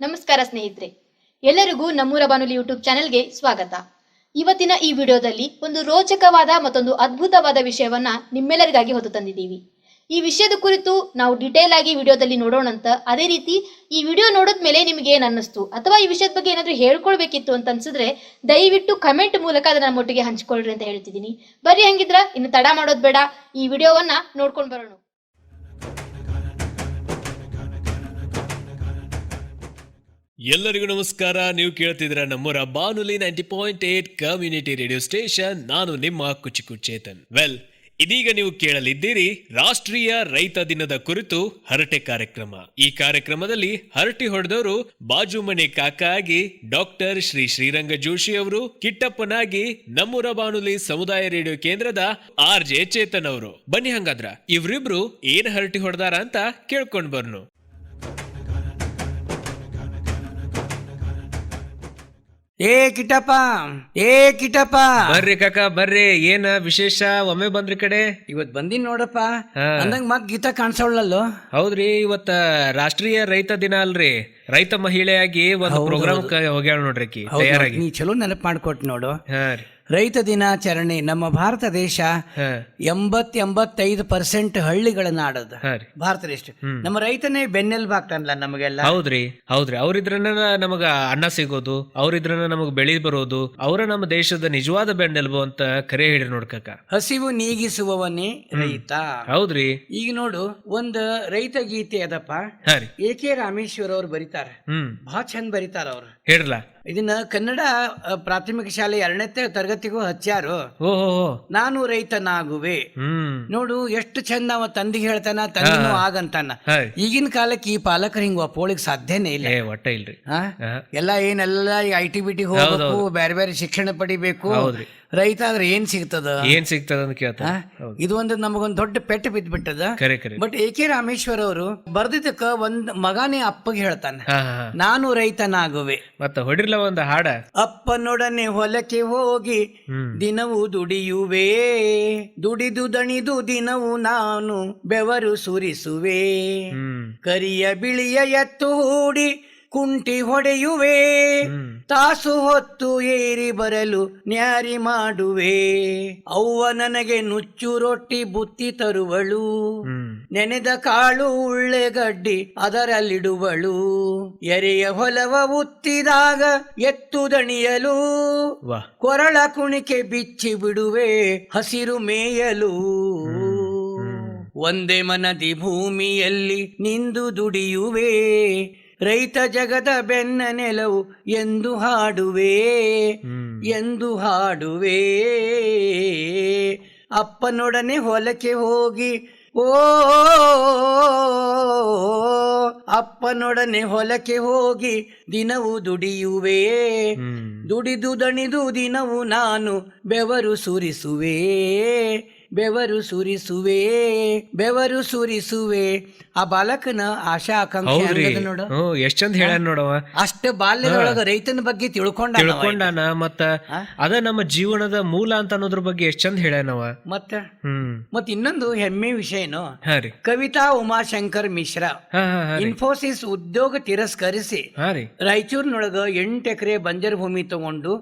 ನಮಸ್ಕಾರ ಸ್ನೇಹಿತರೆ, ಎಲ್ಲರಿಗೂ ನಮ್ಮೂರ ಬಾನುಲಿ ಯೂಟ್ಯೂಬ್ ಚಾನೆಲ್ಗೆ ಸ್ವಾಗತ. ಇವತ್ತಿನ ಈ ವಿಡಿಯೋದಲ್ಲಿ ಒಂದು ರೋಚಕವಾದ ಮತ್ತೊಂದು ಅದ್ಭುತವಾದ ವಿಷಯವನ್ನ ನಿಮ್ಮೆಲ್ಲರಿಗಾಗಿ ಹೊತ್ತು ತಂದಿದ್ದೀವಿ. ಈ ವಿಷಯದ ಕುರಿತು ನಾವು ಡಿಟೇಲ್ ಆಗಿ ವಿಡಿಯೋದಲ್ಲಿ ನೋಡೋಣ ಅಂತ ಅದೇ ರೀತಿ ಈ ವಿಡಿಯೋ ನೋಡಿದ ಮೇಲೆ ನಿಮಗೆ ಏನ್ ಅನ್ನಿಸ್ತು ಅಥವಾ ಈ ವಿಷಯದ ಬಗ್ಗೆ ಏನಾದ್ರೂ ಹೇಳ್ಕೊಳ್ಬೇಕಿತ್ತು ಅಂತ ಅನ್ಸಿದ್ರೆ ದಯವಿಟ್ಟು ಕಮೆಂಟ್ ಮೂಲಕ ಅದನ್ನ ನಮ್ಮೊಟ್ಟಿಗೆ ಹಂಚ್ಕೊಳ್ರಿ ಅಂತ ಹೇಳ್ತಿದ್ದೀನಿ. ಬರೀ ಹಂಗಿದ್ರ ಇನ್ನು ತಡ ಮಾಡೋದ್ ಬೇಡ. ಈ ವಿಡಿಯೋವನ್ನ ನೋಡ್ಕೊಂಡು ಬರೋಣ. ಎಲ್ಲರಿಗೂ ನಮಸ್ಕಾರ. ನೀವು ಕೇಳ್ತಿದ್ರ ನಮ್ಮೂರ ಬಾನುಲಿ ninety point eight community radio station. ನಾನು ನಿಮ್ಮ ಕುಚಿಕು ಚೇತನ್. ವೆಲ್, ಇದೀಗ ನೀವು ಕೇಳಲಿದ್ದೀರಿ ರಾಷ್ಟ್ರೀಯ ರೈತ ದಿನದ ಕುರಿತು ಹರಟೆ ಕಾರ್ಯಕ್ರಮ. ಈ ಕಾರ್ಯಕ್ರಮದಲ್ಲಿ ಹರಟಿ ಹೊಡೆದವರು ಬಾಜು ಮನೆ ಕಾಕ ಆಗಿ ಡಾಕ್ಟರ್ ಶ್ರೀ ಶ್ರೀರಂಗ ಜೋಶಿ ಅವರು, ಕಿಟ್ಟಪ್ಪನಾಗಿ ನಮ್ಮೂರ ಬಾನುಲಿ ಸಮುದಾಯ ರೇಡಿಯೋ ಕೇಂದ್ರದ ಆರ್ ಜೆ ಚೇತನ್ ಅವರು. ಬನ್ನಿ ಹಂಗಾದ್ರ, ಇವ್ರಿಬ್ರು ಏನ್ ಹರಟಿ ಹೊಡೆದಾರ ಅಂತ ಕೇಳ್ಕೊಂಡ್ ಬರ್ನು. ಏ ಕಿಟಪ್ಪ ಏ ಕಿಟಪ್ಪ ಬರ್ರಿ ಕಾಕ ಬರ್ರಿ. ಏನ ವಿಶೇಷ? ಒಮ್ಮೆ ಬಂದ್ರಿ ಕಡೆ? ಇವತ್ ಬಂದಿನ್ ನೋಡಪ್ಪ ಹಾ. ಅಂದಂಗ ಮತ್ ಗೀತಾ ಕಾಣಿಸೋಳ್ಳಲ್ಲೋ ಹೌದ್ರಿ ಇವತ್ತ ರಾಷ್ಟ್ರೀಯ ರೈತ ದಿನ ಅಲ್ರಿ. ರೈತ ಮಹಿಳೆಯಾಗಿ ಒಂದು ಪ್ರೋಗ್ರಾಮ್ ಹೋಗ್ಯಾಳ ನೋಡ್ರಿ ಆಕಿ ತಯಾರಾಗಿ. ನೀ ಚಲೋ ನೆನಪ್ ಮಾಡ್ಕೊಟ್ ನೋಡು. ಹಾ ರೀ. ರೈತ ದಿನಾಚರಣೆ ನಮ್ಮ ಭಾರತ ದೇಶ ಎಂಬತ್ ಎಂಬತ್ತೈದು ಪರ್ಸೆಂಟ್ ಹಳ್ಳಿಗಳ ನಾಡದ ಭಾರತ ದೇಶ ನಮ್ಮ ರೈತನೇ ಬೆನ್ನೆಲ್ಬಾಗ್ತಾನಲ್ಲ ನಮಗೆಲ್ಲ. ಹೌದ್ರಿ ಹೌದ್ರಿ. ಅವ್ರಿದ್ರನ ನಮಗ ಅನ್ನ ಸಿಗೋದು ಅವ್ರಿದ್ರನ ನಮಗ್ ಬೆಳಿ ಬರೋದು ಅವರ ನಮ್ಮ ದೇಶದ ನಿಜವಾದ ಬೆನ್ನೆಲ್ಬು ಅಂತ ಕರೆ ಹಿಡಿ ನೋಡ್ಕಕ ಹಸಿವು ನೀಗಿಸುವವನೇ ರೈತ. ಹೌದ್ರಿ. ಈಗ ನೋಡು ಒಂದು ರೈತ ಗೀತೆ ಅದಪ್ಪ. ಎ ಕೆ ರಾಮೇಶ್ವರ್ ಅವ್ರು ಬರೀತಾರೆ. ಬಹಳ ಚಂದ ಬರೀತಾರ ಅವ್ರು. ಹೇಳ್ರಲ್ಲ ಇದನ್ನ ಕನ್ನಡ ಪ್ರಾಥಮಿಕ ಶಾಲೆ ಎರಡನೇ ತರಗತಿಗೂ ಹಚ್ಚಾರು ಓ ಹೋ ಹೋ ನಾನು ರೈತನಾಗುವೆ. ನೋಡು ಎಷ್ಟು ಚಂದ ಅವ ತಂದಿಗೆ ಹೇಳ್ತಾನ ತಂದಿನೂ ಆಗಂತಾನ. ಈಗಿನ ಕಾಲಕ್ಕೆ ಈ ಪಾಲಕರು ಹಿಂಗ ಒಪ್ಪೋಳಿಗೆ ಸಾಧ್ಯನೇ ಇಲ್ಲ. ಒಟ್ಟ ಇಲ್ರಿ. ಎಲ್ಲ ಏನೆಲ್ಲ ಐ ಟಿ ಬಿ ಟಿ ಹೋಗ್ಬೇಕು ಬೇರೆ ಬೇರೆ ಶಿಕ್ಷಣ ಪಡಿಬೇಕು. ರೈತ ಆದ್ರೆ ಏನ್ ಸಿಗ್ತದ? ಏನ್ ಸಿಗ್ತದ ಅಂತ ಕೇಳ್ತ? ಇದು ಒಂದು ನಮಗೊಂದು ದೊಡ್ಡ ಪೆಟ್ಟು ಬಿದ್ದ್ಬಿಟ್ಟದ ಕರೆ ಕರೆ. ಬಟ್ ಎ ಕೆ ರಾಮೇಶ್ವರ್ ಅವರು ಬರ್ದಿದ್ದಕ್ಕ ಒಂದ್ ಮಗನೇ ಅಪ್ಪಗೆ ಹೇಳ್ತಾನೆ. ನಾನು ರೈತನಾಗುವೆ. ಮತ್ತೆ ಹೊಡಿರ್ಲ ಒಂದು ಹಾಡ? ಅಪ್ಪನೊಡನೆ ಹೊಲಕ್ಕೆ ಹೋಗಿ ದಿನವು ದುಡಿಯುವೆ ದುಡಿದು ದಣಿದು ದಿನವು ನಾನು ಬೆವರು ಸುರಿಸುವೆ. ಕರಿಯ ಬಿಳಿಯ ಎತ್ತು ಹೂಡಿ ಕುಂಟಿ ಹೊಡೆಯುವೆ. ತಾಸು ಹೊತ್ತು ಏರಿ ಬರಲು ನ್ಯಾರಿ ಮಾಡುವೆ. ಅವ್ವ ನನಗೆ ನುಚ್ಚು ರೊಟ್ಟಿ ಬುತ್ತಿ ತರುವಳು. ನೆನೆದ ಕಾಳು ಉಳ್ಳೆಗಡ್ಡಿ ಅದರಲ್ಲಿಡುವಳು. ಎರೆಯ ಹೊಲವ ಉತ್ತಿದಾಗ ಎತ್ತು ದಣಿಯಲು. ಕೊರಳ ಕುಣಿಕೆ ಬಿಚ್ಚಿ ಬಿಡುವೆ ಹಸಿರು ಮೇಯಲು. ಒಂದೇ ಮನದಿ ಭೂಮಿಯಲ್ಲಿ ನಿಂದು ದುಡಿಯುವೆ. ರೈತ ಜಗದ ಬೆನ್ನ ನೆಲವು ಎಂದು ಹಾಡುವೆ ಎಂದು ಹಾಡುವೆ. ಅಪ್ಪನೊಡನೆ ಹೊಲಕ್ಕೆ ಹೋಗಿ ಓ ಅಪ್ಪನೊಡನೆ ಹೊಲಕ್ಕೆ ಹೋಗಿ ದಿನವು ದುಡಿಯುವೆ. ದುಡಿದು ದಣಿದು ದಿನವು ನಾನು ಬೆವರು ಸುರಿಸುವೆ ಬೆವರು ಸುರಿಸುವೆ ಬೆವರು ಸುರಿಸುವೆ. ಆ ಬಾಲಕನ ಆಶಾ ಆಕಾಂಕ್ಷೆ ನೋಡು? ಎಷ್ಟ್ ಚಂದ ಹೇಳ ನೋಡವ ಅಷ್ಟ ಬಾಲ್ಯದೊಳಗ ರೈತನ ಬಗ್ಗೆ ತಿಳ್ಕೊಂಡ ತಿಳ್ಕೊಂಡಾನ ಮತ್ತ? ಅದ ನಮ್ಮ ಜೀವನದ ಮೂಲ ಅಂತ ಅನ್ನೋದ್ರ ಬಗ್ಗೆ ಎಷ್ಟ್ ಚಂದ ಹೇಳ್ಯಾನವ. ಮತ್ತ? ಮತ್ ಇನ್ನೊಂದು ಹೆಮ್ಮೆ ವಿಷಯ ಏನು? ಕವಿತಾ ಉಮಾಶಂಕರ್ ಮಿಶ್ರಾ. ಇನ್ಫೋಸಿಸ್ ಉದ್ಯೋಗ ತಿರಸ್ಕರಿಸಿ ರಾಯಚೂರ್ನೊಳಗ ಎಂಟು ಎಕರೆ ಬಂಜರ್ ಭೂಮಿ ತಗೊಂಡು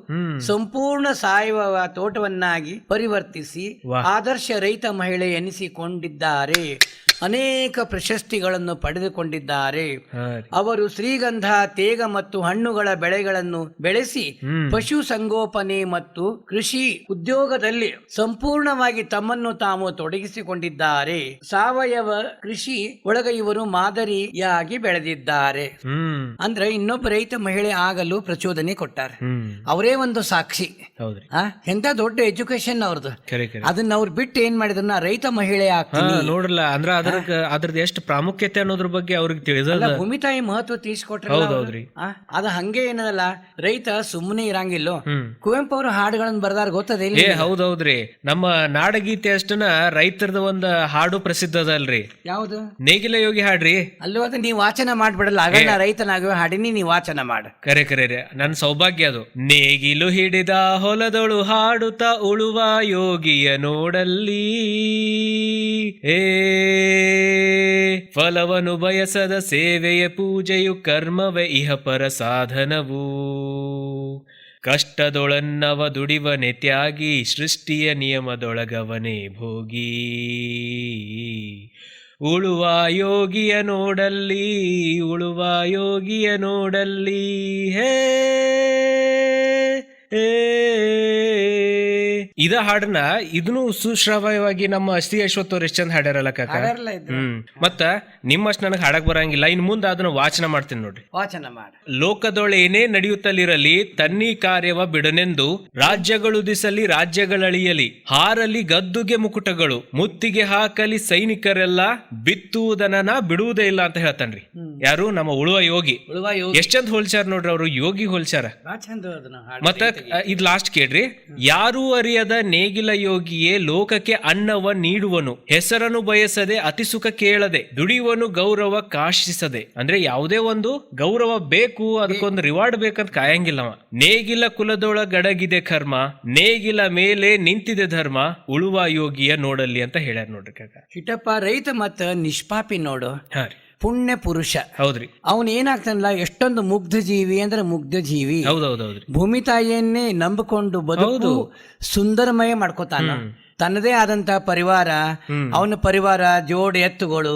ಸಂಪೂರ್ಣ ಸಾವಯವ ತೋಟವನ್ನಾಗಿ ಪರಿವರ್ತಿಸಿ ಆದರ್ಶ ರೈತ ಮಹಿಳೆ ಎನಿಸಿಕೊಂಡಿದ್ದಾರೆ. ಅನೇಕ ಪ್ರಶಸ್ತಿಗಳನ್ನು ಪಡೆದುಕೊಂಡಿದ್ದಾರೆ. ಅವರು ಶ್ರೀಗಂಧ ತೇಗ ಮತ್ತು ಹಣ್ಣುಗಳ ಬೆಳೆಗಳನ್ನು ಬೆಳೆಸಿ ಪಶು ಸಂಗೋಪನೆ ಮತ್ತು ಕೃಷಿ ಉದ್ಯೋಗದಲ್ಲಿ ಸಂಪೂರ್ಣವಾಗಿ ತಮ್ಮನ್ನು ತಾವು ತೊಡಗಿಸಿಕೊಂಡಿದ್ದಾರೆ. ಸಾವಯವ ಕೃಷಿ ಒಳಗ ಇವರು ಮಾದರಿಯಾಗಿ ಬೆಳೆದಿದ್ದಾರೆ. ಅಂದ್ರೆ ಇನ್ನೊಬ್ಬ ರೈತ ಮಹಿಳೆ ಆಗಲು ಪ್ರಚೋದನೆ ಕೊಟ್ಟಾರೆ. ಅವರೇ ಒಂದು ಸಾಕ್ಷಿ. ಎಂತ ದೊಡ್ಡ ಎಜುಕೇಶನ್ ಅವ್ರದ್ದು ಅದನ್ನ ಅವ್ರು ಬಿಟ್ಟು ಏನ್ ಮಾಡಿದ್ರು ರೈತ ಮಹಿಳೆ ಆಗ್ತಾರೆ ಆಗ್ತೀನಿ ನೋಡ್ರಲ್ಲ ಅಂದ್ರ ಅದ್ರ ಅದ್ರದ್ದು ಎಷ್ಟು ಪ್ರಾಮುಖ್ಯತೆ ಅನ್ನೋದ್ರ ಬಗ್ಗೆ ಅವ್ರಿಗೆ ತಿಳಿದಲ್ಲ ಭೂಮಿ ತಾಯಿ ಮಹತ್ವ ತಿಳಿಸ್ಕೊಟ್ರಲ್ಲ ಹೌದೌದ್ರಿ. ಅದ ಹಂಗೆ ಏನದಲ್ಲ ರೈತ ಸುಮ್ಮನೆ ಇರಂಗಿಲ್ಲೋ? ಕುವೆಂಪು ಅವರು ಹಾಡುಗಳನ್ನು ಬರ್ದಾರ ಗೊತ್ತದೆ ಏ ಹೌದೌದ್ರಿ. ನಮ್ಮ ನಾಡಗೀತೆ ಅಷ್ಟನ ರೈತರದ ಒಂದ್ ಹಾಡು ಪ್ರಸಿದ್ಧ ಅದಲ್ರಿ ಯಾವ್ದು? ನೇಗಿಲ ಯೋಗಿ ಹಾಡ್ರಿ. ಅಲ್ಲಿ ಹೋದ್ರೆ ನೀ ವಾಚನ ಮಾಡ್ಬಿಡಲ್ಲ ನಾ ರೈತನಾಗುವ ಹಾಡಿನಿ ನೀ ವಾಚನ ಮಾಡ. ಕರೆ ಕರೆ ರೀ ನನ್ ಸೌಭಾಗ್ಯ ಅದು. ನೇಗಿಲು ಹಿಡಿದ ಹೊಲದೊಳು ಹಾಡುತ್ತಾ ಉಳುವ ಯೋಗಿಯ ನೋಡಲ್ಲಿ. ಏ. ಫಲವನ್ನು ಬಯಸದ ಸೇವೆಯ ಪೂಜೆಯು ಕರ್ಮವೇ, ಇಹ ಪರ ಸಾಧನವು ಕಷ್ಟದೊಳನ್ನವ ದುಡಿವನೆ ತ್ಯಾಗಿ, ಸೃಷ್ಟಿಯ ನಿಯಮದೊಳಗವನೇ ಭೋಗಿ ಉಳುವ ಯೋಗಿಯ ನೋಡಲ್ಲಿ, ಉಳುವ ಯೋಗಿಯ ನೋಡಲ್ಲಿ, ಹೇ ಹೇ. ಇದ ಹಾಡನ್ನ ಇದನ್ನು ಸುಶ್ರಾವ್ಯವಾಗಿ ನಮ್ಮ ಅಸ್ತಿ ಅಶ್ವತ್ ಅವ್ರು ಎಷ್ಟ್ ಚಂದ ಹಾಡ್ಯಾರಲ್ಲ ಕಾಕ? ಇದ್ರು. ಹ್ಮ್. ಮತ್ತ ನಿಮ್ಮಷ್ಟು ನನಗೆ ಹಾಡಕ್ ಬರಂಗಿಲ್ಲ. ಇನ್ ಮುಂದೆ ಅದನ್ನ ವಾಚನ ಮಾಡ್ತೀನಿ ನೋಡ್ರಿ. ವಾಚನ ಮಾಡ. ಲೋಕದೊಳೇನೇ ನಡೆಯುತ್ತಲಿರಲಿ ತನ್ನಿ ಕಾರ್ಯವ ಬಿಡನೆಂದು ರಾಜ್ಯಗಳು ದಿಸಲಿ ರಾಜ್ಯಗಳಳಿಯಲಿ ಹಾರಲಿ ಗದ್ದುಗೆ ಮುಕುಟಗಳು ಮುತ್ತಿಗೆ ಹಾಕಲಿ ಸೈನಿಕರೆಲ್ಲ ಬಿತ್ತುವುದನ್ನ ಬಿಡುವುದೇ ಇಲ್ಲ ಅಂತ ಹೇಳ್ತಾನ್ರಿ. ಯಾರು? ನಮ್ಮ ಉಳುವ ಯೋಗಿ. ಉಳುವ ಯೋಗಿ. ಚಂದ ಹೋಲ್ಸ್ಯಾರ ನೋಡ್ರಿ ಅವರು? ಯೋಗಿ ಹೋಲ್ಸ್ಯಾರ. ಚಂದ ಹಾಡು. ಮತ್ತ ಇದ್ ಲಾಸ್ಟ್ ಕೇಳ್ರಿ. ಯಾರು ಅರಿಯದ ನೇಗಿಲ ಯೋಗಿಯೇ ಲೋಕಕ್ಕೆ ಅನ್ನವ ನೀಡುವನು. ಹೆಸರನ್ನು ಬಯಸದೆ ಅತಿ ಸುಖ ಕೇಳದೆ ದುಡಿಯುವನು ಗೌರವ ಕಾಶಿಸದೆ. ಅಂದ್ರೆ ಯಾವುದೇ ಒಂದು ಗೌರವ ಬೇಕು ಅದಕ್ಕೊಂದು ರಿವಾರ್ಡ್ ಬೇಕಂತ ಕಾಯಂಗಿಲ್ಲವ ನೇಗಿಲ ಕುಲದೊಳಗಡಗಿದೆ ಕರ್ಮ ನೇಗಿಲ ಮೇಲೆ ನಿಂತಿದೆ ಧರ್ಮ ಉಳುವ ಯೋಗಿಯ ನೋಡಲ್ಲಿ ಅಂತ ಹೇಳ್ಯಾರ ನೋಡ್ರಿ ಕಾಕ. ಹಿಟಪ್ಪ ರೈತ ಮತ್ತ ನಿಷ್ಪಾಪಿ ನೋಡು. ಹಾ ರೀ. ಪುಣ್ಯ ಪುರುಷ. ಹೌದ್ರಿ. ಅವನ್ ಏನಾಗ್ತಾನಲ್ಲ ಎಷ್ಟೊಂದು ಮುಗ್ಧ ಜೀವಿ ಅಂದ್ರೆ ಮುಗ್ಧ ಜೀವಿ ಹೌದೌದೌದ್ರಿ. ಭೂಮಿ ತಾಯಿಯನ್ನೇ ನಂಬಿಕೊಂಡು ಬದುಕು ಸುಂದರಮಯ ಮಾಡ್ಕೋತಾನ. ತನ್ನದೇ ಆದಂತ ಪರಿವಾರ ಅವನ ಪರಿವಾರ ಜೋಡಿ ಎತ್ತುಗಳು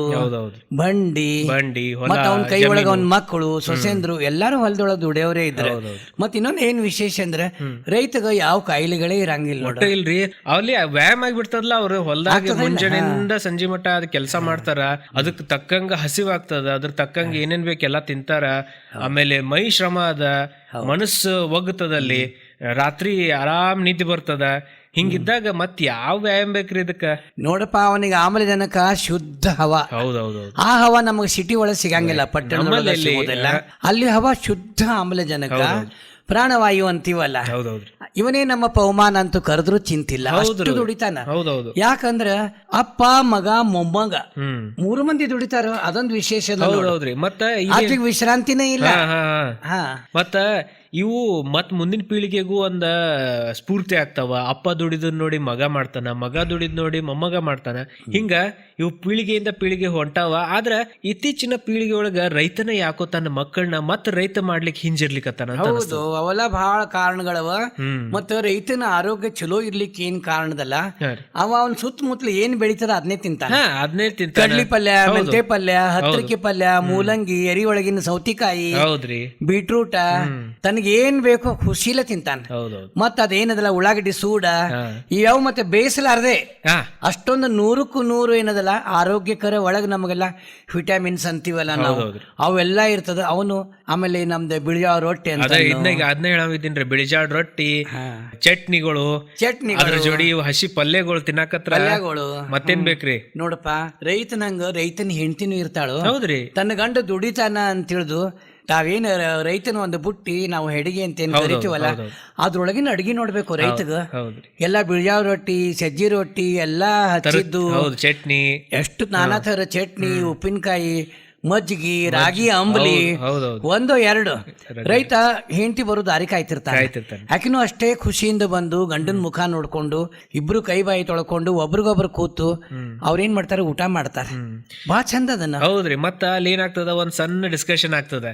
ಬಂಡಿ ಬಂಡಿ ಮತ್ತೆ ಅವನ ಕೈ ಒಳಗ ಅವನ ಮಕ್ಕಳು ಸೊಸೆಂದ್ರು ಎಲ್ಲಾರು ಹೊಲದೊಳಗ ದುಡಿಯೋರೇ ಇದ್ರೆ. ಮತ್ ಇನ್ನೊಂದ್ ಏನ್ ವಿಶೇಷ ಅಂದ್ರೆ ರೈತಗ ಯಾವ ಕಾಯಿಲೆಗಳೇ ಇರಂಗಿಲ್ಲ ಇಲ್ರಿ ಅಲ್ಲಿ ವ್ಯಾಯಾಮ ಆಗಿಬಿಡ್ತದಲ್ಲ ಅವ್ರು ಹೊಲದಾಗ ಮುಂಜಾನೆಯಿಂದ ಸಂಜೆ ಮಟ್ಟ ಅದ್ ಕೆಲಸ ಮಾಡ್ತಾರ ಅದಕ್ ತಕ್ಕಂಗ ಹಸಿವಾಗ್ತದ ಅದ್ರ ತಕ್ಕಂಗ ಏನೇನ್ ಬೇಕೆಲ್ಲಾ ತಿಂತಾರ. ಆಮೇಲೆ ಮೈ ಶ್ರಮ ಅದ ಮನಸ್ಸು ಒಗ್ತದಲ್ಲಿ ರಾತ್ರಿ ಆರಾಮ್ ನಿದ್ದೆ ಬರ್ತದ ಹಿಂಗಿದ್ದಾಗ ಮತ್ ಯಾವ ವ್ಯಾಯಾಮ ಬೇಕ್ರಿ ಇದಕ್ಕ? ನೋಡಪ್ಪ ಅವನಿಗೆ ಆಮ್ಲಜನಕ ಶುದ್ಧ ಹವಾ. ಹೌದೌದು ಆ ಹವಾ ನಮಗೆ ಸಿಟಿ ಒಳಗೆ ಸಿಗಂಗಿಲ್ಲ ಪಟ್ಟಣದೊಳಗೆ ಸಿಗೋದಿಲ್ಲ. ಅಲ್ಲಿ ಹವಾ ಶುದ್ಧ ಆಮ್ಲಜನಕ ಪ್ರಾಣವಾಯು ಅಂತೀವಲ್ಲ. ಇವನೇ ನಮ್ಮ ಪವಮಾನ ಅಂತೂ ಕರೆದ್ರು ಚಿಂತಿಲ್ಲ. ಅಷ್ಟು ದುಡಿತಾನ. ಹೌದೌದು. ಯಾಕಂದ್ರ ಅಪ್ಪ ಮಗ ಮೊಮ್ಮಗ ಹ್ಮ್. ಮೂರು ಮಂದಿ ದುಡಿತಾರ ಅದೊಂದು ವಿಶೇಷ. ಹೌದೌದ್ರಿ. ಮತ್ತ ಈ- ವಿಶ್ರಾಂತಿನೇ ಇಲ್ಲ. ಹಾ ಹಾ ಹಾ. ಹಾ. ಮತ್ತ ಇವು ಮತ್ ಮುಂದಿನ ಪೀಳಿಗೆಗೂ ಒಂದ ಸ್ಫೂರ್ತಿ ಆಗ್ತಾವ. ಅಪ್ಪ ದುಡಿದ್ ನೋಡಿ ಮಗ ಮಾಡ್ತಾನ ಮಗ ದುಡಿದ್ ನೋಡಿ ಮೊಮ್ಮಗ ಮಾಡ್ತಾನ. ಹಿಂಗ ಇವು ಪೀಳಿಗೆಯಿಂದ ಪೀಳಿಗೆ ಹೊಂಟಾವ. ಆದ್ರ ಇತ್ತೀಚಿನ ಪೀಳಿಗೆ ಒಳಗ ರೈತನ ಯಾಕೋ ತನ್ನ ಮಕ್ಕಳನ್ನ ಮತ್ ರೈತ ಮಾಡ್ಲಿಕ್ಕೆ ಹಿಂಜಿರ್ಲಿಕ್ಕತ್ತಾನ. ಹೌದು ಅವೆಲ್ಲ ಬಹಳ ಕಾರಣಗಳವ. ಮತ್ತ ರೈತನ ಆರೋಗ್ಯ ಚಲೋ ಇರ್ಲಿಕ್ಕೆ ಏನ್ ಕಾರಣದಲ್ಲ? ಅವ ಅವನ್ ಸುತ್ತಮುತ್ತಲು ಏನ್ ಬೆಳಿತಾರ ಅದನ್ನೇ ತಿಂತಾನ. ಅದನ್ನೇ ಅದ್ನೇ ತಿಂತಾನ. ಕಡ್ಲಿ ಪಲ್ಯ ಮೆಂತೆ ಪಲ್ಯ ಹತ್ತರಿಕೆ ಪಲ್ಯ ಮೂಲಂಗಿ ಎರಿ ಒಳಗಿನ ಸೌತಿಕಾಯಿ ಹೌದ್ರಿ. ಬೀಟ್ರೂಟ ತನಗೆ ಏನ್ ಬೇಕೋ ಖುಷಿಲ ತಿಂತಾನೆ. ಹೌದು ಮತ್ತ ಅದೇನದಲ್ಲ ಉಳ್ಳಾಗಡ್ಡಿ ಸೂಡ. ಇವ್ಯಾವ ಮತ್ತೆ ಬೇಯಿಸಲಾರದೆ ಅಷ್ಟೊಂದು ನೂರಕ್ಕೂ ನೂರು ಏನದಲ್ಲ ಆರೋಗ್ಯಕರ ಒಳಗೆ ನಮಗೆಲ್ಲ ವಿಟಮಿನ್ಸ್ ಅಂತೀವಲ್ಲ ನಾವು. ಅವೆಲ್ಲ ಇರ್ತದ. ಅವನು ಆಮೇಲೆ ನಮ್ದು ಬಿಳಿಜಾ ರೊಟ್ಟಿ ಅಂತ ಅದನ್ನ ಹೇಳಾವಿದ್ದೀನ್ರಿ ಬಿಳಿಜಾಡ್ ರೊಟ್ಟಿ ಚಟ್ನಿಗಳು ಚಟ್ನಿ ಅದ್ರ ಜೋಡಿ ಹಸಿ ಪಲ್ಯಗಳು ತಿನ್ನಾಕತ್ರ ಪಲ್ಯಗಳು. ಮತ್ತೇನ್ ಬೇಕ್ರಿ? ನೋಡಪ್ಪ ರೈತನಂಗ ರೈತನ ಹೆಂಡತಿನೂ ಇರ್ತಾಳು. ಹೌದ್ರಿ. ತನ್ನ ಗಂಡ ದುಡಿತಾನ ಅಂತ ತಿಳಿದು ತಾವೇನು ರೈತನ ಒಂದು ಬುಟ್ಟಿ ನಾವು ಹೆಡಿಗೆ ಅಂತ ಏನ್ ಕರಿತೀವಲ್ಲ ಅದ್ರೊಳಗಿನ ಅಡ್ಗಿ ನೋಡ್ಬೇಕು ರೈತಗ. ಎಲ್ಲ ಬಿಳಿಯಾವ ರೊಟ್ಟಿ ಸಜ್ಜಿ ರೊಟ್ಟಿ ಎಲ್ಲಾ ಹಚ್ಚಿದ್ದು. ಚಟ್ನಿ. ಎಷ್ಟು ನಾನಾ ತರ ಚಟ್ನಿ ಉಪ್ಪಿನಕಾಯಿ ಮಜ್ಜಿಗೆ ರಾಗಿ ಅಂಬಲಿ ಒಂದು ಎರಡು. ರೈತ ಹೆಂಡತಿ ಬರೋ ದಾರಿ ಕಾಯ್ತಿರ್ತಾನೆ. ಯಾಕಿನೂ ಆಕಿನೂ ಅಷ್ಟೇ ಖುಷಿಯಿಂದ ಬಂದು ಗಂಡನ ಮುಖ ನೋಡ್ಕೊಂಡು ಇಬ್ರು ಕೈ ಬಾಯಿ ತೊಳ್ಕೊಂಡು ಒಬ್ರಿಗೊಬ್ರು ಕೂತು ಅವ್ರೇನ್ ಮಾಡ್ತಾರೆ ಊಟ ಮಾಡ್ತಾರೆ. ಬಹಳ ಚಂದ ಅದನ್ನ. ಹೌದ್ರಿ ಮತ್ತ ಅಲ್ಲಿ ಏನಾಗ್ತದ? ಒಂದ್ ಸಣ್ಣ ಡಿಸ್ಕಷನ್ ಆಗ್ತದ.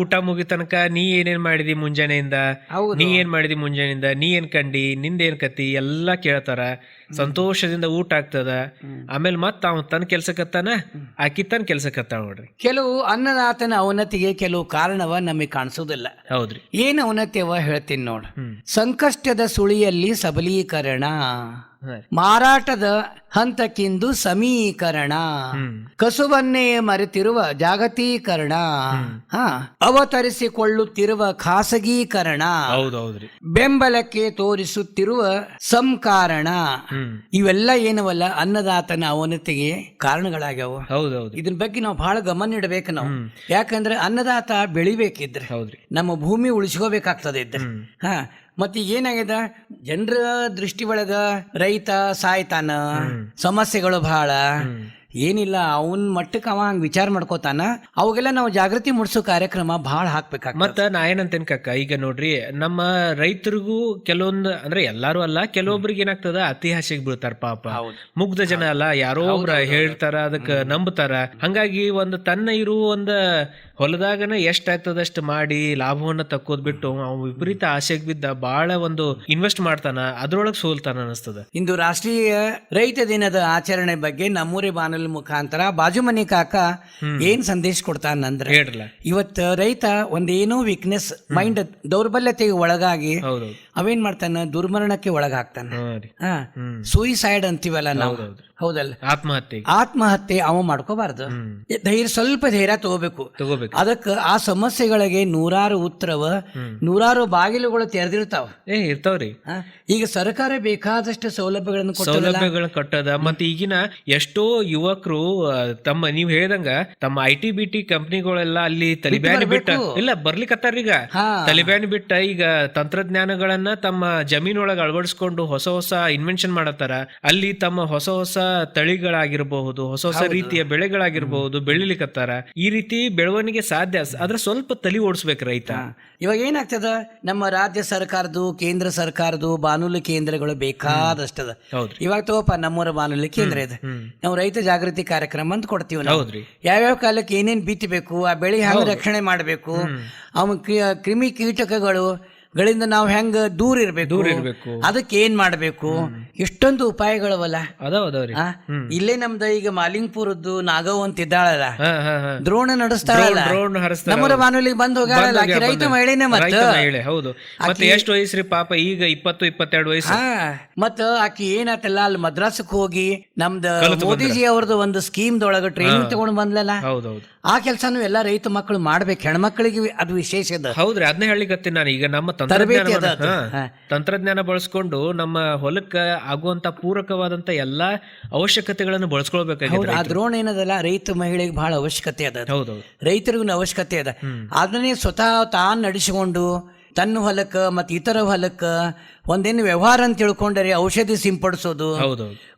ಊಟ ಮುಗಿ ತನಕ ನೀ ಏನೇನ್ ಮಾಡಿದಿ ಮುಂಜಾನೆಯಿಂದ? ನೀ ಏನ್ ಮಾಡಿದಿ ಮುಂಜಾನೆಯಿಂದ? ನೀ ಏನ್ ಕಂಡಿ? ನಿಂದ ಏನ್ ಕತಿ? ಎಲ್ಲಾ ಕೇಳ್ತಾರ. ಸಂತೋಷದಿಂದ ಊಟ ಆಗ್ತದ. ಆಮೇಲೆ ಮತ್ತ ಅವ್ ತನ್ ಕೆಲ್ಸಕ್ಕತ್ತಾನ ಆಕಿ ತನ್ ಕೆಲ್ಸಕ್ಕತ್ತಾಳ ನೋಡ್ರಿ. ಕೆಲವು ಅನ್ನದಾತನ ಅವನತಿಗೆ ಕೆಲವು ಕಾರಣವ ನಮಗೆ ಕಾಣಿಸೋದಿಲ್ಲ. ಹೌದ್ರಿ. ಏನ್ ಅವನತಿಯವ ಹೇಳ್ತೀನಿ ನೋಡ್ರಿ ಸಂಕಷ್ಟದ ಸುಳಿಯಲ್ಲಿ ಸಬಲೀಕರಣ. ಮಾರಾಟದ ಹಂತಕ್ಕಿಂದು ಸಮೀಕರಣ. ಕಸುವನ್ನೇ ಕಸುಬನ್ನೇ ಮರೆತಿರುವ ಜಾಗತೀಕರಣ. ಹ ಅವತರಿಸಿಕೊಳ್ಳುತ್ತಿರುವ ಖಾಸಗೀಕರಣ. ಬೆಂಬಲಕ್ಕೆ ತೋರಿಸುತ್ತಿರುವ ಸಂಕಾರಣ. ಇವೆಲ್ಲ ಏನವಲ್ಲ ಅನ್ನದಾತನ ಅವನತಿಗೆ ಕಾರಣಗಳಾಗ್ಯಾವ. ಹೌದು ಇದ್ರ ಬಗ್ಗೆ ನಾವು ಬಹಳ ಗಮನ ಇಡಬೇಕು ನಾವು. ಯಾಕಂದ್ರೆ ಅನ್ನದಾತ ಬೆಳಿಬೇಕಿದ್ರೆ ಹೌದ್ರಿ. ನಮ್ಮ ಭೂಮಿ ಉಳಿಸ್ಕೋಬೇಕಾಗ್ತದೆ ಇದ್ರೆ. ಹಾ ಮತ್ತೆ ಏನಾಗ್ಯದ? ಜನರ ದೃಷ್ಟಿ ಒಳಗ ರೈತ ಸಾಯ್ತಾನ ಸಮಸ್ಯೆಗಳು ಬಹಳ ಏನಿಲ್ಲ ಅವನ್ ಮಟ್ಟಕ್ಕೆ ಅವ ಹಂಗ ವಿಚಾರ ಮಾಡ್ಕೋತಾನ. ಅವಾಗೆಲ್ಲ ನಾವು ಜಾಗೃತಿ ಮೂಡಿಸೋ ಕಾರ್ಯಕ್ರಮ ಬಹಳ ಹಾಕ್ಬೇಕು ಮತ್ತ ನಾ ಏನಂತೇನ್ ಕಕ್ಕ ಈಗ ನೋಡ್ರಿ ನಮ್ಮ ರೈತರಿಗೂ ಕೆಲವೊಂದು ಅಂದ್ರೆ ಎಲ್ಲಾರು ಅಲ್ಲ ಕೆಲವೊಬ್ರಿಗೆ ಏನಾಗ್ತದ ಅತಿ ಆಸೆಗೆ ಬೀಳ್ತಾರ ಪಾಪ. ಮುಗ್ಧ ಜನ ಅಲ್ಲ ಯಾರೋ ಒಬ್ರ ಹೇಳ್ತಾರ ಅದಕ್ಕೆ ನಂಬತಾರ. ಹಂಗಾಗಿ ಒಂದು ತನ್ನ ಇರುವ ಒಂದ ಹೊಲದಾಗನ ಎಷ್ಟಾಗ್ತದಷ್ಟು ಮಾಡಿ ಲಾಭವನ್ನ ತಕ್ಕೋದ್ ಬಿಟ್ಟು ಅವ್ನು ವಿಪರೀತ ಆಸೆಗೆ ಬಿದ್ದ ಬಹಳ ಒಂದು ಇನ್ವೆಸ್ಟ್ ಮಾಡ್ತಾನ ಅದ್ರೊಳಗೆ ಸೋಲ್ತಾನ ಅನಸ್ತದ. ಇಂದು ರಾಷ್ಟ್ರೀಯ ರೈತ ದಿನದ ಆಚರಣೆ ಬಗ್ಗೆ ನಮ್ಮೂರಿ ಬಾನುಲಿ ಮುಖಾಂತರ ಬಾಜುಮನಿ ಕಾಕ ಏನ್ ಸಂದೇಶ ಕೊಡ್ತಾನಂದ್ರೆ ಹೇಳ್ರಲ್ಲ. ಇವತ್ತು ರೈತ ಒಂದೇನೋ ವೀಕ್ನೆಸ್ ಮೈಂಡ್ ದೌರ್ಬಲ್ಯತೆಗೆ ಒಳಗಾಗಿ ಹೌದೌದು. ಅವೇನ್ ಮಾಡ್ತಾನ? ದುರ್ಮರಣಕ್ಕೆ ಒಳಗಾಗ್ತಾನ. ಹಾ. ಸೂಯಿಸೈಡ್ ಅಂತೀವಲ್ಲ ನಾವು. ಹೌದಲ್ಲ. ಆತ್ಮಹತ್ಯೆ. ಆತ್ಮಹತ್ಯೆ ಅವ ಮಾಡ್ಕೋಬಾರ್ದು. ಧೈರ್ಯ ಸ್ವಲ್ಪ ಧೈರ್ಯ ತಗೋಬೇಕು. ತಗೋಬೇಕು. ಅದಕ್ಕೆ ಆ ಸಮಸ್ಯೆಗಳಿಗೆ ನೂರಾರು ಉತ್ತರವ ನೂರಾರು ಬಾಗಿಲುಗಳು ತೆರೆದಿರ್ತಾವ. ಏ ಇರ್ತಾವ್ರಿ. ಈಗ ಸರ್ಕಾರ ಬೇಕಾದಷ್ಟು ಸೌಲಭ್ಯಗಳನ್ನು ಸೌಲಭ್ಯಗಳನ್ನು ಕಟ್ಟದ. ಮತ್ತೆ ಈಗಿನ ಎಷ್ಟೋ ಯುವಕರು ತಮ್ಮ ನೀವ್ ಹೇಳ್ದಂಗ ತಮ್ಮ ಐ ಟಿ ಬಿ ಟಿ ಕಂಪ್ನಿಗಳೆಲ್ಲ ಅಲ್ಲಿ ತಲಿಬ್ಯಾನಿ ಬಿಟ್ಟ ಇಲ್ಲ ಬರ್ಲಿಕತ್ತಾರ ಈಗ ಹಾ. ತಲಿಬ್ಯಾನಿ ಬಿಟ್ಟ ಈಗ ತಂತ್ರಜ್ಞಾನಗಳನ್ನ ತಮ್ಮ ಜಮೀನೊಳಗೆ ಅಳವಡಿಸ್ಕೊಂಡು ಹೊಸ ಹೊಸ ಇನ್ವೆನ್ಷನ್ ಮಾಡತ್ತಾರ. ಅಲ್ಲಿ ತಮ್ಮ ಹೊಸ ಹೊಸ ತಳಿಗಳಾಗಿರಬಹುದು ಹೊಸ ಹೊಸ ರೀತಿಯ ಬೆಳೆಗಳಾಗಿರಬಹುದು ಬೆಳಿಲಿಕ್ಕತ್ತಾರ ಈ ರೀತಿ ಬೆಳವಣಿಗೆ ಸಾಧ್ಯ. ಆದ್ರೆ ಸ್ವಲ್ಪ ತಲಿ ಓಡಿಸ್ಬೇಕು ರೈತ. ಇವಾಗ ಏನಾಗ್ತದ? ನಮ್ಮ ರಾಜ್ಯ ಸರ್ಕಾರದ್ದು ಕೇಂದ್ರ ಸರ್ಕಾರದ್ದು ಬಾನುಲಿ ಕೇಂದ್ರಗಳು ಬೇಕಾದಷ್ಟದ. ಇವಾಗ ತಗೋಪ ನಮ್ಮೂರ ಬಾನುಲಿ ಕೇಂದ್ರ ಇದೆ. ನಾವು ರೈತ ಜಾಗೃತಿ ಕಾರ್ಯಕ್ರಮ ಅಂತ ಕೊಡ್ತೀವಿ ನಾವು. ಯಾವ್ಯಾವ ಕಾಲಕ್ಕೆ ಏನೇನ್ ಬಿತ್ತಬೇಕು ಆ ಬೆಳೆ ಹೆಂಗ್ ರಕ್ಷಣೆ ಮಾಡಬೇಕು ಅವನ್ ಕ್ರಿ- ಕ್ರಿಮಿ ಕೀಟಕಗಳು ಗಳಿಂದ ನಾವು ಹೆಂಗ ದೂರ ಇರ್ಬೇಕು? ದೂರ ಇರ್ಬೇಕು. ಅದಕ್ಕೆ ಏನ್ ಮಾಡ್ಬೇಕು? ಎಷ್ಟೊಂದು ಉಪಾಯಗಳವಲ್ಲ. ಅದಾವ ಅದಾವ್ರಿ? ಇಲ್ಲೇ ನಮ್ದ ಈಗ ಮಾಲಿಂಗ್ಪುರದ್ದು ನಾಗವ್ ಅಂತ ಇದ್ದಾಳಲ್ಲ. ದ್ರೋಣ ನಡೆಸ್ತಾಳಲ್ಲ. ನಮ್ಮರ ಬಾನುಲಿಗೆ ಬಂದು ಹೋಗಾಳಲ್ಲ ಆಕಿ ರೈತ ಮಹಿಳೆನೆ ಮತ್ತ. ಮಹಿಳೆ ಹೌದು. ಮತ್ತೆ ಎಷ್ಟು ವಯಸ್ಸ್ರಿ ಪಾಪ? ಈಗ ಇಪ್ಪತ್ತು ಇಪ್ಪತ್ತೆರಡು ವಯಸ್ಸು. ಮತ್ತ ಆಕಿ ಏನಾತಲ್ಲ ಅಲ್ಲಿ ಮದ್ರಾಸಕ್ ಹೋಗಿ ನಮ್ದ ಮೋದಿಜಿ ಅವ್ರದ್ದು ಒಂದು ಸ್ಕೀಮ್ ದೊಳಗ ಟ್ರೈನಿಂಗ್ ತಗೊಂಡ್ ಬಂದ್ಲಲ್ಲ? ಹೌದೌದು. ಆ ಕೆಲಸನೂ ಎಲ್ಲಾ ರೈತ ಮಕ್ಕಳು ಮಾಡ್ಬೇಕು ಹೆಣ್ಮಕ್ಳಿಗೆ ಅದು ವಿಶೇಷ ಅದ. ಹೌದ್ರಿ ಅದನ್ನ ಹೇಳಿಕತ್ತೀನಿ ನಾನು. ಈಗ ನಮ್ಮ ತರಬೇತಿ ಅದ ತಂತ್ರಜ್ಞಾನ ಅದು. ಹಾ. ತಂತ್ರಜ್ಞಾನ ಬಳಸ್ಕೊಂಡು ನಮ್ಮ ಹೊಲಕ್ಕ ಆಗುವಂತ ಪೂರಕವಾದಂತ ಎಲ್ಲಾ ಅವಶ್ಯಕತೆಗಳನ್ನು ಬಳಸ್ಕೊಳ್ಬೇಕಾಗಿದೆ ಆ ದ್ರೋಣ ಏನದಲ್ಲ ರೈತ ಮಹಿಳೆಗೆ ಬಹಳ ಅವಶ್ಯಕತೆ ಅದ. ಹೌದು ಹೌದೌದು ರೈತರಿಗೂ ಅವಶ್ಯಕತೆ ಅದ. ಅದನ್ನೇ ಸ್ವತಃ ತಾನು ನಡೆಸಿಕೊಂಡು ತನ್ನ ಹೊಲಕ್ಕ ಮತ್ತು ಇತರ ಹೊಲಕ್ಕ ಒಂದೇನು ವ್ಯವಹಾರ ಅಂತ ತಿಳ್ಕೊಂಡರೆ ಔಷಧಿ ಸಿಂಪಡಿಸೋದು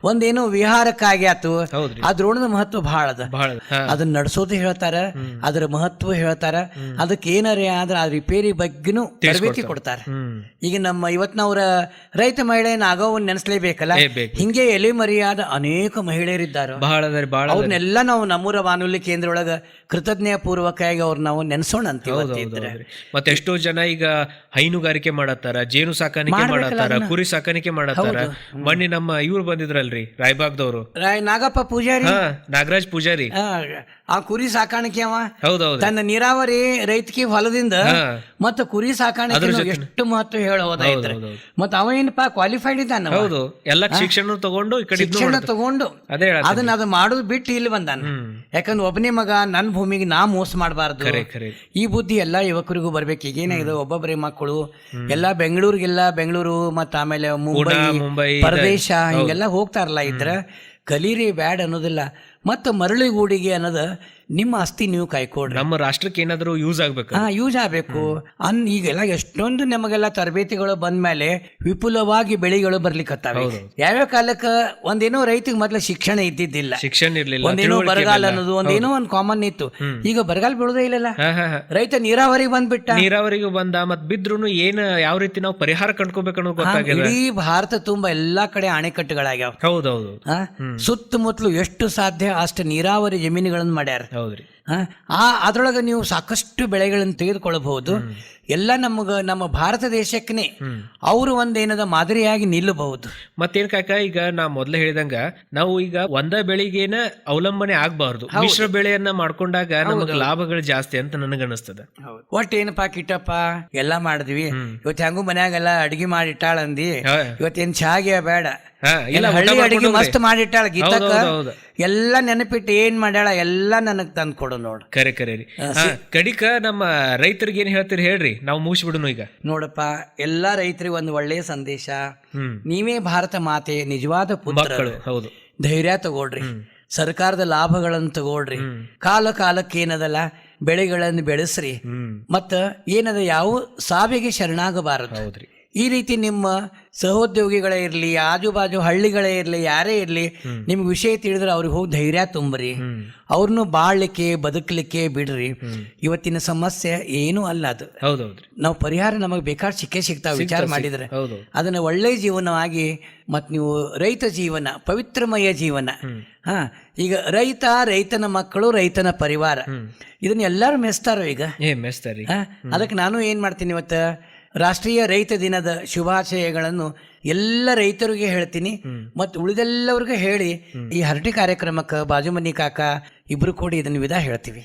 ಒಂದೇನು ವಿಹಾರಕ್ಕಾಗಿ ಆತು ಅದ್ರೋಣದ ಆ ದ್ರೋಣದ ಮಹತ್ವ ಬಹಳ ಅದ. ಅದನ್ನ ನಡೆಸೋದು ಹೇಳ್ತಾರ ಅದರ ಮಹತ್ವ ಹೇಳ್ತಾರ ಅದಕ್ಕೆ ಏನಾರೇ ಆದ್ರೆ ಆ ರಿಪೇರಿ ಬಗ್ಗೆನೂ ತರಬೇತಿ ಕೊಡ್ತಾರ. ಈಗ ನಮ್ಮ ಇವತ್ನವ್ರ ರೈತ ಮಹಿಳೆ ನಾಗವನ್ನ ನೆನೆಸ್ಲೇಬೇಕಲ್ಲ? ಹಿಂಗೆ ಎಲೆ ಮರಿಯಾದ ಅನೇಕ ಮಹಿಳೆಯರಿದ್ದಾರೆ. ಬಹಳ ಅದರಿ ಬಹಳ ಅವ್ರನ್ನೆಲ್ಲ ನಾವು ನಮ್ಮೂರ ಬಾನುಲಿ ಕೇಂದ್ರ ಒಳಗ ಕೃತಜ್ಞ ಪೂರ್ವಕವಾಗಿ ಅವ್ರ ನಾವು ನೆನ್ಸೋಣ ಅಂತ ಮತ್ತೆ ಎಷ್ಟೋ ಜನ ಈಗ ಹೈನುಗಾರಿಕೆ ಮಾಡತ್ತಾರ ಜೇನು ಸಾಕಾಣಿಕೆ ಮಾಡತ್ತಾರ? ಕುರಿ ಸಾಕಾಣಿಕೆ ಮಾಡತ್ತಾರ? ಮಣ್ಣಿ ನಮ್ಮ ಇವ್ರು ಬಂದಿದ್ರಲ್ರಿ ರಾಯಬಾಗ್ದವ್ರು. ರಾಯ್ ನಾಗಪ್ಪ ಪೂಜಾರಿ? ಹಾ ನಾಗರಾಜ್ ಪೂಜಾರಿ. ಆ, ಕುರಿ ಸಾಕಾಣಿಕೆ ಅವ? ಹೌದೌದು. ತನ್ನ ನೀರಾವರಿ ರೈತಕಿ ಹೊಲದಿಂದ ಮತ್ತ ಕುರಿ ಸಾಕಾಣಿಕೆ ಎಷ್ಟು ಮಹತ್ವ ಹೇಳೋದಾಯ್ತು. ಮತ್ತ ಅವ ಏನಪ್ಪಾ ಕ್ವಾಲಿಫೈಡ್ ಇದ್ದಾನ ಹೌದು. ಎಲ್ಲ ಶಿಕ್ಷಣ ತಗೊಂಡು ಶಿಕ್ಷಣ ತಗೊಂಡು ಅದೇ ಅದನ್ನ ಅದು ಮಾಡೋದು ಬಿಟ್ಟು ಇಲ್ಲಿ ಬಂದಾನ. ಯಾಕಂದ್ರೆ ಒಬ್ಬನೇ ಮಗ ನನ್ನ ಭೂಮಿಗೆ ನಾ ಮೋಸ ಮಾಡಬಾರ್ದು. ಈ ಬುದ್ಧಿ ಎಲ್ಲಾ ಯುವಕರಿಗೂ ಬರ್ಬೇಕು. ಈಗ ಏನಾಗಿದೆ ಒಬ್ಬೊಬ್ಬರೇ ಮಕ್ಕಳು. ಎಲ್ಲಾ ಬೆಂಗಳೂರಿಗೆಲ್ಲ ಬೆಂಗಳೂರು ಮತ್ತ ಆಮೇಲೆ ಮುಂಬೈ ಪ್ರದೇಶ ಹಿಂಗೆಲ್ಲ ಹೋಗ್ತಾರಲ್ಲ ಇದ್ರ ಕಲೀರಿ ಬ್ಯಾಡ್ ಅನ್ನೋದಿಲ್ಲ. ಮತ್ತು ಮರಳಿಗೂಡಿಗೆ ಅನ್ನೋದು ನಿಮ್ಮ ಆಸ್ತಿ ನೀವು ಕಾಯ್ಕೊಡ್ರಿ ನಮ್ಮ ರಾಷ್ಟ್ರಕ್ಕೆ ಏನಾದರೂ ಯೂಸ್ ಆಗ್ಬೇಕು. ಹಾ ಯೂಸ್ ಆಗ್ಬೇಕು. ಅನ್ ಈಗೆಲ್ಲ ಎಷ್ಟೊಂದು ನಮಗೆಲ್ಲ ತರಬೇತಿಗಳು ಬಂದ್ಮೇಲೆ ವಿಪುಲವಾಗಿ ಬೆಳೆಗಳು ಬರ್ಲಿಕ್ಕತ್ತಾವೆ ಯಾವ್ಯಾವ ಕಾಲಕ್ಕ ಒಂದೇನೋ ರೈತಿಗೆ ಮೊದಲ ಶಿಕ್ಷಣ ಇದ್ದಿದ್ದಿಲ್ಲ. ಶಿಕ್ಷಣ ಇರ್ಲಿಲ್ಲ ಒಂದೇನೋ ಬರಗಾಲ ಅನ್ನೋದು ಒಂದೇನೋ ಒಂದ್ ಕಾಮನ್ ಇತ್ತು. ಈಗ ಬರಗಾಲ ಬೀಳೋದೇ ಇಲ್ಲಲ್ಲ. ರೈತ ನೀರಾವರಿಗೆ ಬಂದ್ಬಿಟ್ಟ. ನೀರಾವರಿಗೂ ಬಂದ ಮತ್ ಬಿದ್ರು ಏನ್ ಯಾವ ರೀತಿ ನಾವು ಪರಿಹಾರ ಕಂಡ್ಕೋಬೇಕು ಅನ್ನೋದು ಹಾ, ಗೊತ್ತಾಗಿದೆ ಇಡೀ ಭಾರತ ತುಂಬಾ ಎಲ್ಲಾ ಕಡೆ ಅಣೆಕಟ್ಟುಗಳಾಗ್ಯಾವ ಹೌದೌದು. ಸುತ್ತಮುತ್ತಲು ಎಷ್ಟು ಸಾಧ್ಯ ಅಷ್ಟು ನೀರಾವರಿ ಜಮೀನುಗಳನ್ನು ಮಾಡ್ಯಾರ. ಹೌದ್ರಿ. ಆ, ಅದರೊಳಗೆ ನೀವು ಸಾಕಷ್ಟು ಬೆಳೆಗಳನ್ನು ತೆಗೆದುಕೊಳ್ಳಬಹುದು. ಎಲ್ಲ ನಮಗ ನಮ್ಮ ಭಾರತ ದೇಶಕ್ಕೆ ಅವರು ಒಂದೇನದ ಮಾದರಿಯಾಗಿ ನಿಲ್ಲಬಹುದು. ಮತ್ತೇನ್ ಕಾಕ ಈಗ ನಾ ಮೊದಲು ಹೇಳಿದಂಗ ನಾವು ಈಗ ಒಂದ ಬೆಳಿಗ್ಗೆನ ಅವಲಂಬನೆ ಆಗಬಾರ್ದು. ಮಿಶ್ರ ಬೆಳೆಯನ್ನ ಮಾಡ್ಕೊಂಡಾಗ ನಮಗೆ ಲಾಭಗಳು ಜಾಸ್ತಿ ಅಂತ ನನಗ ಅನಿಸ್ತದೆ ಒಟ್ಟು ಏನಪ್ಪಾ ಕಿಟ್ಟಪ್ಪ ಎಲ್ಲಾ ಮಾಡಿದ್ವಿ. ಇವತ್ತು ಹೆಂಗು ಮನ್ಯಾಗೆಲ್ಲ ಅಡಿಗೆ ಮಾಡಿಟ್ಟಾಳ ಅಂದಿ. ಇವತ್ತೇನ್ ಚಾಗೆ ಬೇಡ. ಹಳ್ಳಿ ಅಡಿಗೆ. ಮಸ್ತ್ ಮಾಡಿಟ್ಟಾಳ ಗೀತಕ್ಕ. ಎಲ್ಲ ನೆನಪಿಟ್ಟು ಏನ್ ಮಾಡ್ಯಾಳ ಎಲ್ಲ ನನಗ್ ತಂದು ಕೊಡು ನೋಡು. ಕರೆ ಕರೆ ರೀ. ಹಾ, ಕಡಿಕ ನಮ್ಮ ರೈತರಿಗೆ ಏನ್ ಹೇಳ್ತೀರಿ ಹೇಳ್ರಿ? ನಾವು ಮುಗಿಸ್ಬಿಡುನು ಈಗ. ನೋಡಪ್ಪ ಎಲ್ಲಾ ರೈತರಿಗೆ ಒಂದು ಒಳ್ಳೆಯ ಸಂದೇಶ. ಹ್ಮ್. ನೀವೇ ಭಾರತ ಮಾತೆ ನಿಜವಾದ ಪುತ್ರ. ಮಕ್ಕಳು ಹೌದು. ಧೈರ್ಯ ತಗೊಳ್ರಿ. ಸರ್ಕಾರದ ಲಾಭಗಳನ್ನು ತಗೊಳ್ರಿ. ಕಾಲ ಕಾಲಕ್ಕೆ ಏನದಲ್ಲ ಬೆಳೆಗಳನ್ನು ಬೆಳೆಸ್ರಿ. ಹ್ಮ್. ಮತ್ತ ಏನದ ಯಾವ ಸಾವಿಗೆ ಶರಣಾಗಬಾರದು. ಹೌದ್ರಿ. ಈ ರೀತಿ ನಿಮ್ಮ ಸಹೋದ್ಯೋಗಿಗಳೇ ಇರಲಿ ಆಜು ಬಾಜು ಹಳ್ಳಿಗಳೇ ಇರಲಿ ಯಾರೇ ಇರಲಿ ನಿಮ್ಗೆ ವಿಷಯ ತಿಳಿದ್ರೆ ಅವ್ರಿಗೆ ಹೋಗಿ ಧೈರ್ಯ ತುಂಬ್ರಿ. ಅವ್ರನ್ನು ಬಾಳ್ಲಿಕ್ಕೆ ಬದುಕಲಿಕ್ಕೆ ಬಿಡ್ರಿ. ಇವತ್ತಿನ ಸಮಸ್ಯೆ ಏನೂ ಅಲ್ಲ ಅದು. ಹೌದೌದು ನಾವು ಪರಿಹಾರ ನಮಗೆ ಬೇಕಾದ ಸಿಕ್ಕೇ ಸಿಗ್ತಾವೆ ವಿಚಾರ ಮಾಡಿದರೆ. ಅದನ್ನ ಒಳ್ಳೆಯ ಜೀವನವಾಗಿ ಮತ್ತು ನೀವು ರೈತ ಜೀವನ ಪವಿತ್ರಮಯ ಜೀವನ. ಹಾ ಈಗ ರೈತ ರೈತನ ಮಕ್ಕಳು ರೈತನ ಪರಿವಾರ. ಇದನ್ನ ಎಲ್ಲರೂ ಮೆಸ್ತಾರೋ ಈಗ? ಏ ಮೆಸ್ತಾರಿ ಹಾ? ಅದಕ್ಕೆ ನಾನು ಏನು ಮಾಡ್ತೀನಿ ಇವತ್ತು? ರಾಷ್ಟ್ರೀಯ ರೈತ ದಿನದ ಶುಭಾಶಯಗಳನ್ನು ಎಲ್ಲ ರೈತರಿಗೆ ಹೇಳ್ತೀನಿ. ಮತ್ತು ಉಳಿದೆಲ್ಲರಿಗೂ ಹೇಳಿ ಈ ಹರಟಿ ಕಾರ್ಯಕ್ರಮಕ್ಕೆ ಬಾಜು ಮನಿ ಕಾಕ ಇಬ್ರು ಕೂಡಿ ಇದನ್ನ ವಿಧ ಹೇಳ್ತೀವಿ.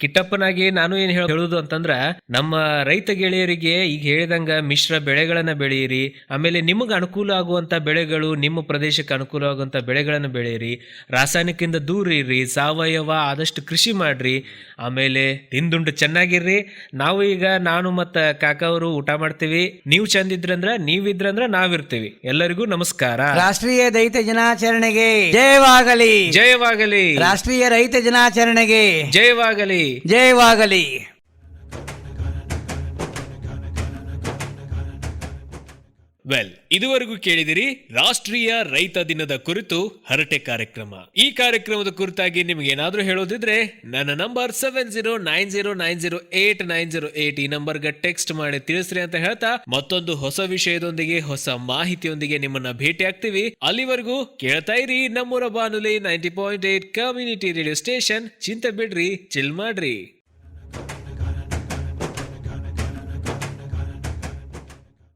ಕಿಟ್ಟಪ್ಪನಾಗಿ ನಾನು ಏನ್ ಹೇಳ ಹೇಳುದು ಅಂತಂದ್ರ ನಮ್ಮ ರೈತ ಗೆಳೆಯರಿಗೆ ಈಗ ಹೇಳಿದಂಗ ಮಿಶ್ರ ಬೆಳೆಗಳನ್ನ ಬೆಳೆಯಿರಿ ಆಮೇಲೆ ನಿಮಗೆ ಅನುಕೂಲ ಆಗುವಂತ ಬೆಳೆಗಳು ನಿಮ್ಮ ಪ್ರದೇಶಕ್ಕೆ ಅನುಕೂಲ ಆಗುವಂತ ಬೆಳೆಗಳನ್ನ ಬೆಳೆಯಿರಿ ರಾಸಾಯನಿಕದಿಂದ ದೂರ ಇರ್ರಿ ಸಾವಯವ ಆದಷ್ಟು ಕೃಷಿ ಮಾಡ್ರಿ ಆಮೇಲೆ ತಿಂದುಂಡು ಚೆನ್ನಾಗಿರ್ರಿ. ನಾವು ಈಗ ನಾನು ಮತ್ತ ಕಾಕ ಅವರು ಊಟ ಮಾಡ್ತೀವಿ. ನೀವು ಚಂದಿದ್ರಂದ್ರ ನೀವಿದ್ರಂದ್ರ ನಾವಿರ್ತೀವಿ. ಎಲ್ಲರಿಗೂ ನಮಸ್ಕಾರ. ರಾಷ್ಟ್ರೀಯ ದೈತ ದಿನಾಚರಣೆಗೆ ಜಯವಾಗಲಿ. ಜಯವಾಗಲಿ. ರಾಷ್ಟ್ರೀಯ ರೈತ ದಿನಾಚರಣೆಗೆ ಜಯವಾಗಲಿ. ಜಯವಾಗಲಿ. ವೆಲ್ ಇದುವರೆಗೂ ಕೇಳಿದಿರಿ ರಾಷ್ಟ್ರೀಯ ರೈತ ದಿನದ ಕುರಿತು ಹರಟೆ ಕಾರ್ಯಕ್ರಮ. ಈ ಕಾರ್ಯಕ್ರಮದ ಕುರಿತಾಗಿ ನಿಮ್ಗೆ ಏನಾದ್ರೂ ಹೇಳೋದಿದ್ರೆ ನನ್ನ number seven zero nine zero nine zero eight nine zero eight ಈ ನಂಬರ್ಗೆ ಟೆಕ್ಸ್ಟ್ ಮಾಡಿ ತಿಳಿಸ್ರಿ ಅಂತ ಹೇಳ್ತಾ ಮತ್ತೊಂದು ಹೊಸ ವಿಷಯದೊಂದಿಗೆ, ಹೊಸ ಮಾಹಿತಿಯೊಂದಿಗೆ ನಿಮ್ಮನ್ನ ಭೇಟಿ ಆಗ್ತೀವಿ. ಅಲ್ಲಿವರೆಗೂ ಕೇಳ್ತಾ ಇರಿ ನಮ್ಮೂರ ಬಾನುಲಿ ninety point eight community radio station ಚಿಂತೆ ಬಿಡ್ರಿ ಚಿಲ್ ಮಾಡ್ರಿ.